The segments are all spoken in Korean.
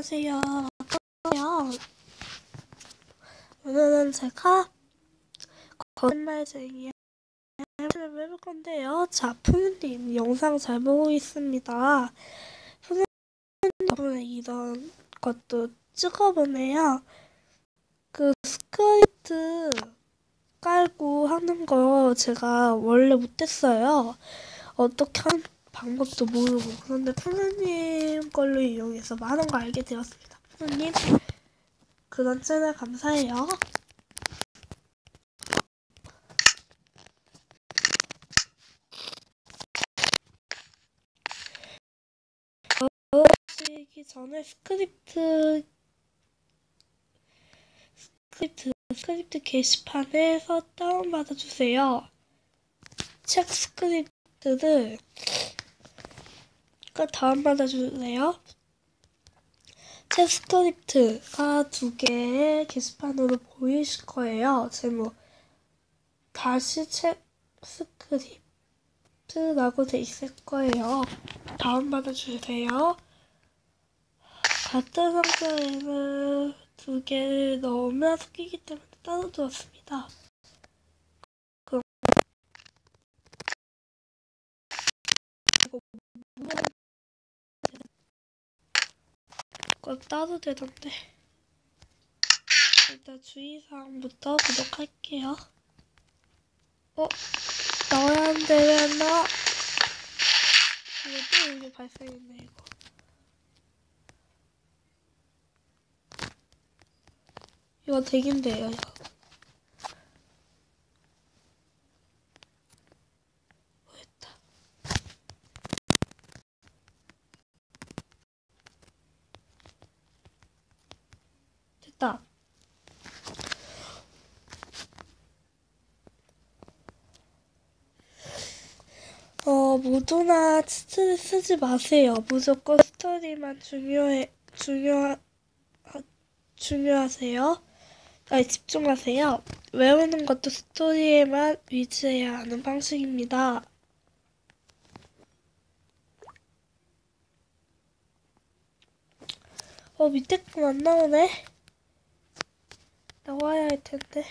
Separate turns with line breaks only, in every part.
안녕하세요. 반가워요. 오늘은 제가 거짓말쟁이 를 해볼 건데요. 자, 푸는님 영상 잘 보고 있습니다. 푸는 덕분에 이런 것도 찍어보네요. 그 스크립트 깔고 하는 거 제가 원래 못했어요. 어떻게 하는 방법도 모르고 그런데 푸느님 걸로 이용해서 많은 걸 알게 되었습니다. 푸느님 그런 채널 감사해요. 시기 전에 스크립트 스크립트 스크립트 게시판에서 다운받아 주세요. 책 스크립트를 그 다운받아 주세요. 책 스크립트가 두 개의 게시판으로 보이실 거예요. 제목 다시 책 스크립트라고 돼 있을 거예요. 다운 받아 주세요. 같은 상자에는 두 개를 넣으면 섞이기 때문에 따로 두었습니다. 그럼 이거 따로 되던데 일단 주의사항부터 구독할게요. 어? 넣어야 안 되나? 이거 또 이게 발생했네 이거. 이거 되긴데요 이거. 뭐였다. 됐다. 치트를 쓰지 마세요. 무조건 스토리만 중요해, 중요하, 중요하세요. 아니, 집중하세요. 외우는 것도 스토리에만 위치해야 하는 방식입니다. 어, 밑에 건 안 나오네? 나와야 할 텐데.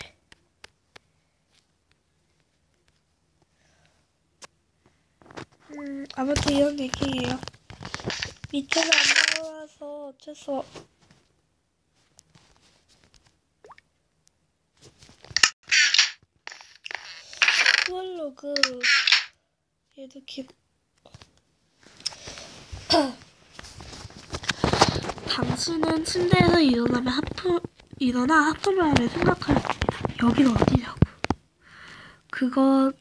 음, 아무튼 이런 얘기예요. 밑에는 안 나와서 어쩔 수 없... 플로그 얘도 기... 당신은 침대에서 일어나면 하품 일어나 하품을 하며 생각하였습니다. 여기는 어디냐고. 그것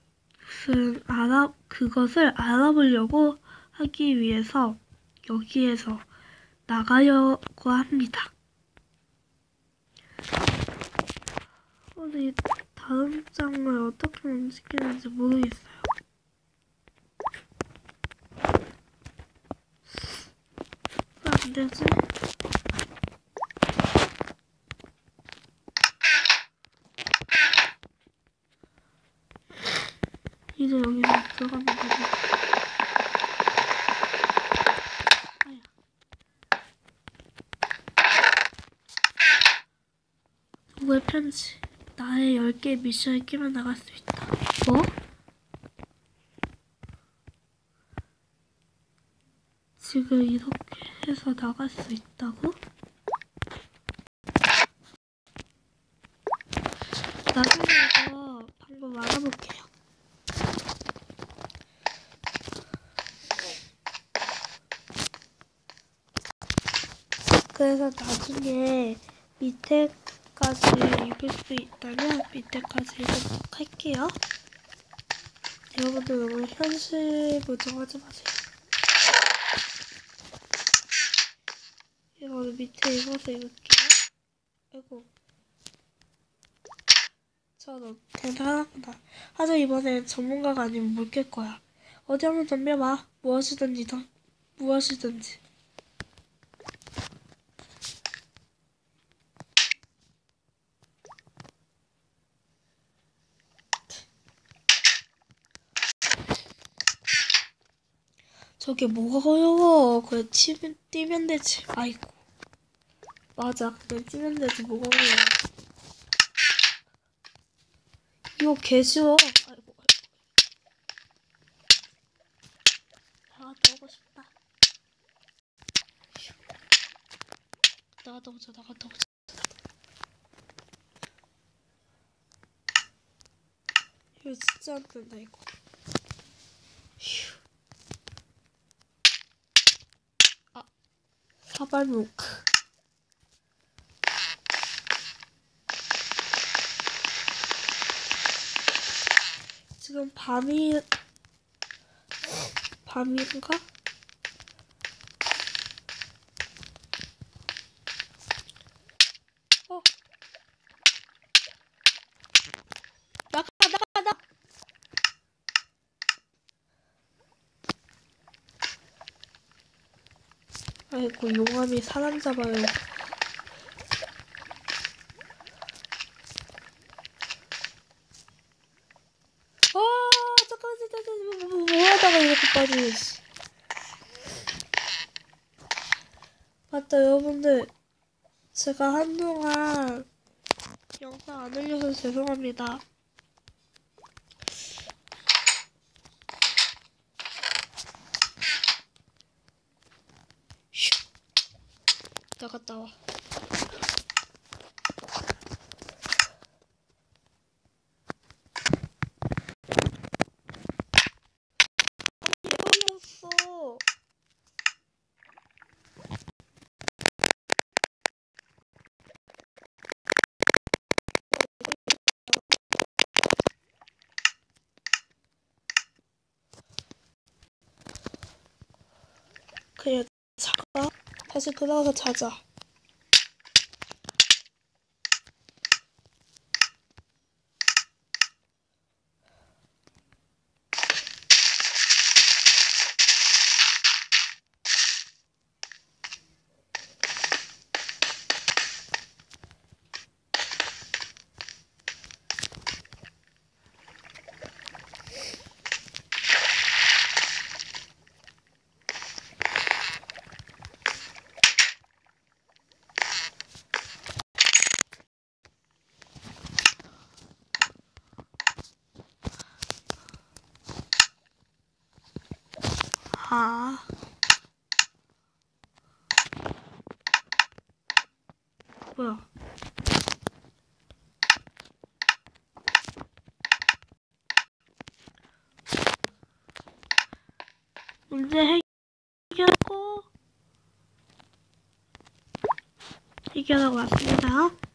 은 알아 그것을 알아보려고 하기 위해서 여기에서 나가려고 합니다. 이 다음 장을 어떻게 움직이는지 모르겠어요. 왜안 되지? 이제 여기로 들어가면 되고. 아야. 누구의 편지? 나의 10개 미션을 끼면 나갈 수 있다. 뭐? 지금 이렇게 해서 나갈 수 있다고? 나중에 이거 방법 알아볼게요. 그래서 나중에 밑에까지 읽을 수 있다면 밑에까지 읽도록 할게요. 여러분들 너무 현실 무정하지 마세요. 이거 밑에 읽어서 읽을게요. 아이고. 저너 대단하구나. 하지만 이번엔 전문가가 아니면 못깰 거야. 어디 한번 덤벼봐. 무엇이든지 덤, 무엇이든지. 저게 뭐가 어려워. 그래, 치면, 뛰면 되지. 아이고. 맞아. 그냥 찌는데도 무거워요. 이거 개 쉬워. 아이고, 아이고. 나갔다 오고 싶다. 휴. 나갔다 오자, 나갔다 오자. 이거 진짜 안 된다, 이거. 휴. 사발묵. 지금 밤이 밤인가? 어. 나가 나가 나. 아이고 용암이 사람 잡아요. 아 잠깐만 잠깐만 잠깐만 뭐, 뭐 하다가 이렇게 빠지네 씨. 맞다 여러분들 제가 한동안 영상 안 올려서 죄송합니다 휴 나갔다 와 걸렸어. 그래 자가 다시 들어가서 자자. 아. 뭐야? 문제 해결하고 해결하고 왔습니다.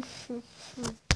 Mm-hmm.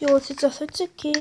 이거 진짜 솔직히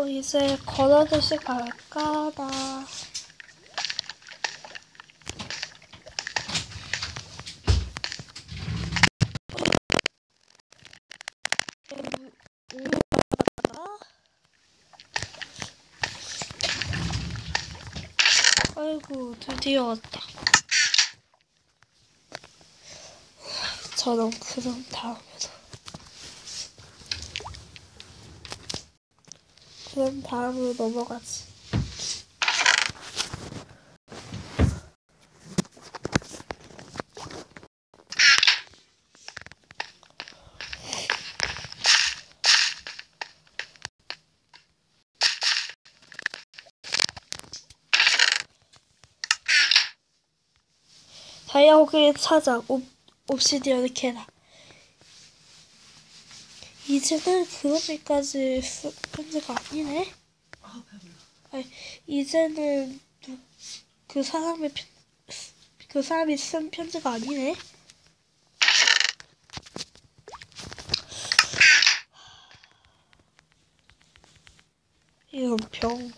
어, 이제 걸어듯이 갈까, 나. 아이고, 드디어 왔다. 저는 그럼 다음으로. 그럼 다음으로 넘어가지. 다이아고기를 찾아 옵, 옵시디언을 캐라. 이제는 그렇게까지 쓰- 편지가 아니네.
아 배불러.
아니, 이제는 누, 그 사람의 편, 그 사람이 쓴 편지가 아니네. 이런 병.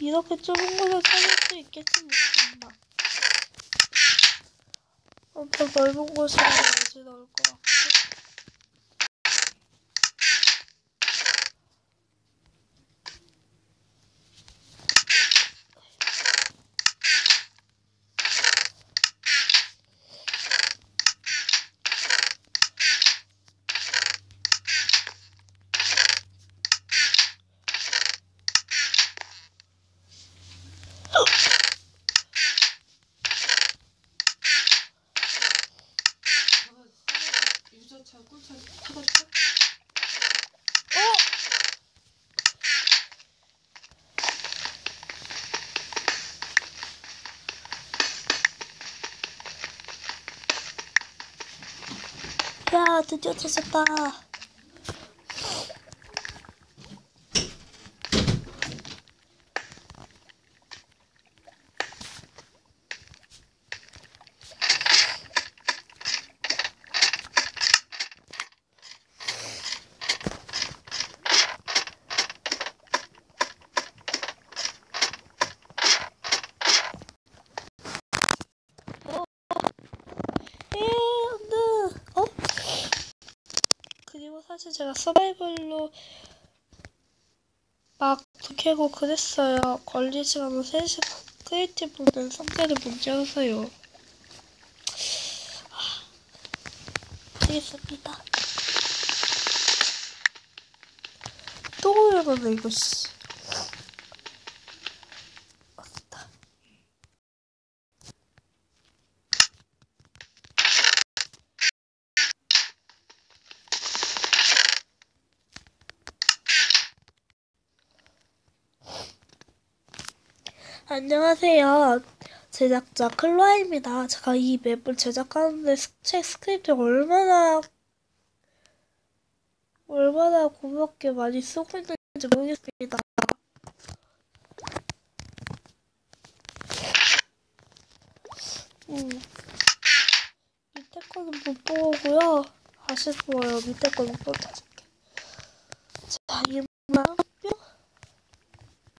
이렇게 좁은 곳을 찾을 수 있겠지 못한다. 엄청 넓은 곳이라 어지 넣을 것같고.
저거 사과 유자차 꿀차 타다 줄까?
야, 드디어 찾았다. 에, 안 돼. 어? 그리고 사실 제가 서바이벌로 막 캐고 그랬어요. 걸리 시간은 3시간. 크리에이티브는 성질이 문제여서요. 아, 알겠습니다. 또 오려면 이거 씨. 안녕하세요. 제작자 클로아입니다. 제가 이 맵을 제작하는데 스- 책 스크립트 얼마나 얼마나 고맙게 많이 쓰고 있는지 모르겠습니다. 음. 밑에 거는 못 보고요. 아쉽고요. 밑에 거는 또 찾을게. 자, 이만 뿅.